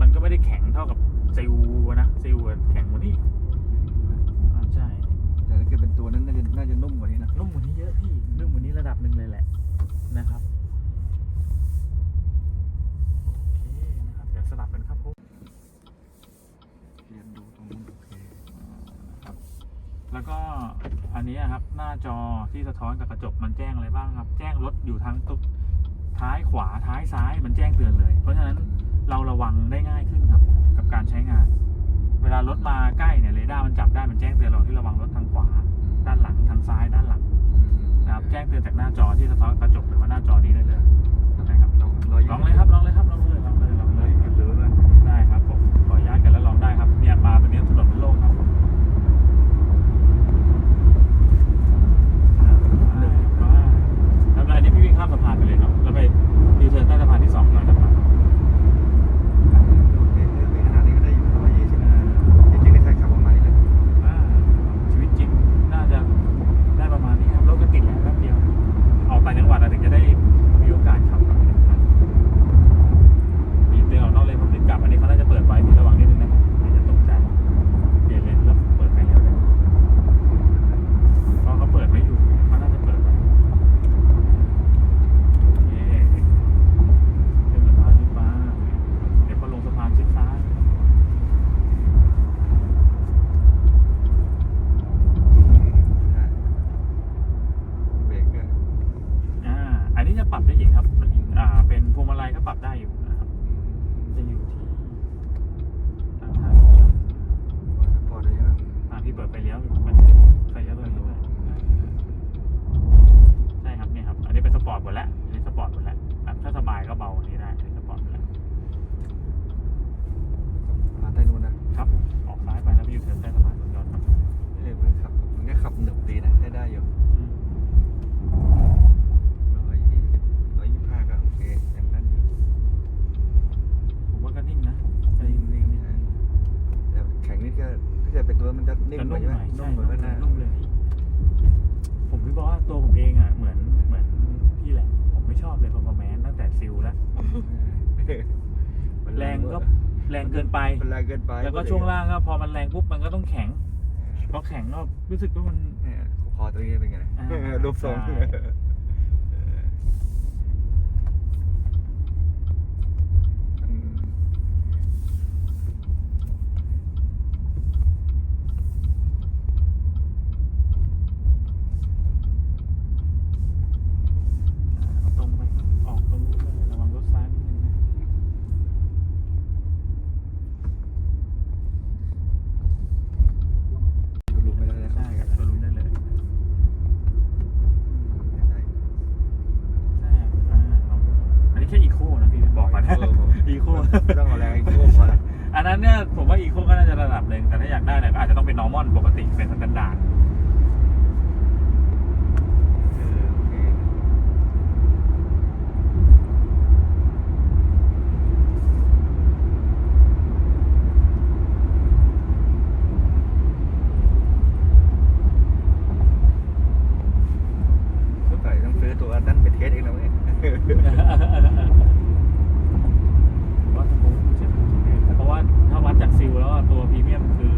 มันก็ไม่ได้แข็งเท่ากับซิลนะซิลอะแข็งกว่านี้อ่าใช่ แต่ถ้าเกิดเป็นตัวนั้นน่าจะน่าจะนุ่มกว่านี้นะ นุ่มกว่านี้เยอะพี่นุ่มกว่านี้ระดับหนึ่งเลยแหละนะครับโอเคนะครับเดี๋ยวสลับกันครับผมเรียนดูตรงนู้นโอเคครับ แล้วก็อันนี้ครับ หน้าจอที่สะท้อนกับกระจกมันแจ้งอะไรบ้างครับ แจ้งรถอยู่ทั้งตุ๊กท้ายขวาท้ายซ้ายมันแจ้งเตือนเลย เพราะฉะนั้น เราระวังได้ง่ายขึ้นครับ กับการใช้งาน เวลารถมาใกล้เนี่ยเรดาร์มันจับได้มันแจ้งเตือนเราที่ระวังรถทางขวา ด้านหลังทางซ้ายด้านหลังนะครับแจ้งเตือนจากหน้าจอที่สะท้อนกระจกหรือว่าหน้าจอนี้ได้เลยนะครับ ลองลอง ลองเลยครับลองเลยครับลองเลยลองเลยลอง ล เล อง ย กันดูนะ ได้ครับผมขออนุญาตกันแล้วลองได้ครับเนี่ยมาตรงนี้ถนนมันโล่งครับมาแล้วอันนี้พี่วิ่งข้ามสะพานไปเลยเนาะแล้วไปยูเทิร์นใต้สะพานที่สองหน่อยกลับมา โอเคเออมีขนาดนี้ก็ได้อยู่ร้อยยี่สิบจริงๆก็ใช้ขับประมาณนี้เลย อ่าชีวิตจริงน่าจะได้ประมาณนี้ครับรถก็ติดแล้วแป๊บเดียว ออกต่างจังหวัดอะถึงจะได้มีโอกาสขับครับมีเตือนออกนอกเลนผมติดกลับ อันนี้เขาน่าจะเปิดไฟมีระวังนิดนึงนะครับไม่จะตกใจเปลี่ยนเลนแล้วเปิดไฟเลี้ยวเลยเพราะเขาเปิดไว้อยู่เขาน่าจะเปิดไว้โอเคขึ้นสะพานชิดฟ้าเดี๋ยวพอลงสะพานชิดซ้าย อ่าเบรกก็ อ่า อันนี้จะปรับได้อีกครับ อ่า เป็นพวงมาลัยก็ปรับได้อยู่นะครับ จะอยู่ที่ตั้งค่า พอได้ใช่ไหม อ่าพี่เปิดไฟเลี้ยวอยู่มันขึ้นไฟเลี้ยวตัวนี้ด้วยใช่ครับเนี่ยครับ อันนี้เป็นสปอร์ตหมดแล้ว อันนี้สปอร์ตหมดแล้วแบบถ้าสบายก็เบาอันนี้ได้อันนี้สปอร์ตหมดแล้ว ผ่านได้นู่นนะครับ ออกซ้ายไปแล้วไปยูเทิร์นใต้สะพานยนต์ครับ เออมันขับมันก็ขับหนึบดีนะได้ได้อยู่ อืม ร้อยยี่สิบร้อยยี่สิบห้าก็โอเคยังนั่นอยู่ ผมว่าก็นิ่งนะ นิ่งนิ่งนะแต่แข็งนี่ก็ถ้าเกิดเป็นตัวมันจะนิ่มจะกนุ่ว่ามใช่หไหมน่อยนุ่ใช่มเหมือนกันนะนุ่มเลย ผมพี่บอกว่าตัวผมเองอะเหมือนเหมือนพี่แหละ ผมไม่ชอบเลยคอมพอแมนตั้งแต่ซิลแล้วมันแรงก็แรงเกินไปมันแรงเกินไป แล้วก็ช่วงล่างก็พอมันแรงปุ๊บมันก็ต้องแข็งพอแข็งก็รู้สึกว่ามันเนี่ยคอตัวนี้เป็นไงอ่ารูปทรง ใช่อีโคนะพี่บอกก่อน อีโค่ต้องเอาแรงอีโก้พาอันนั้นเนี่ยผมว่าอีโคก็น่าจะระดับหนึ่งแต่ถ้าอยากได้เนี่ยก็อาจจะต้องเป็นนอร์มอนปกติเป็นสแตนดาร์ดเออโอเต้องซื้อตัวอันนั้นไปเทสเองนะเว้ย เพราะว่าถ้าวัดจากซิลแล้วตัวพรีเมียมคือ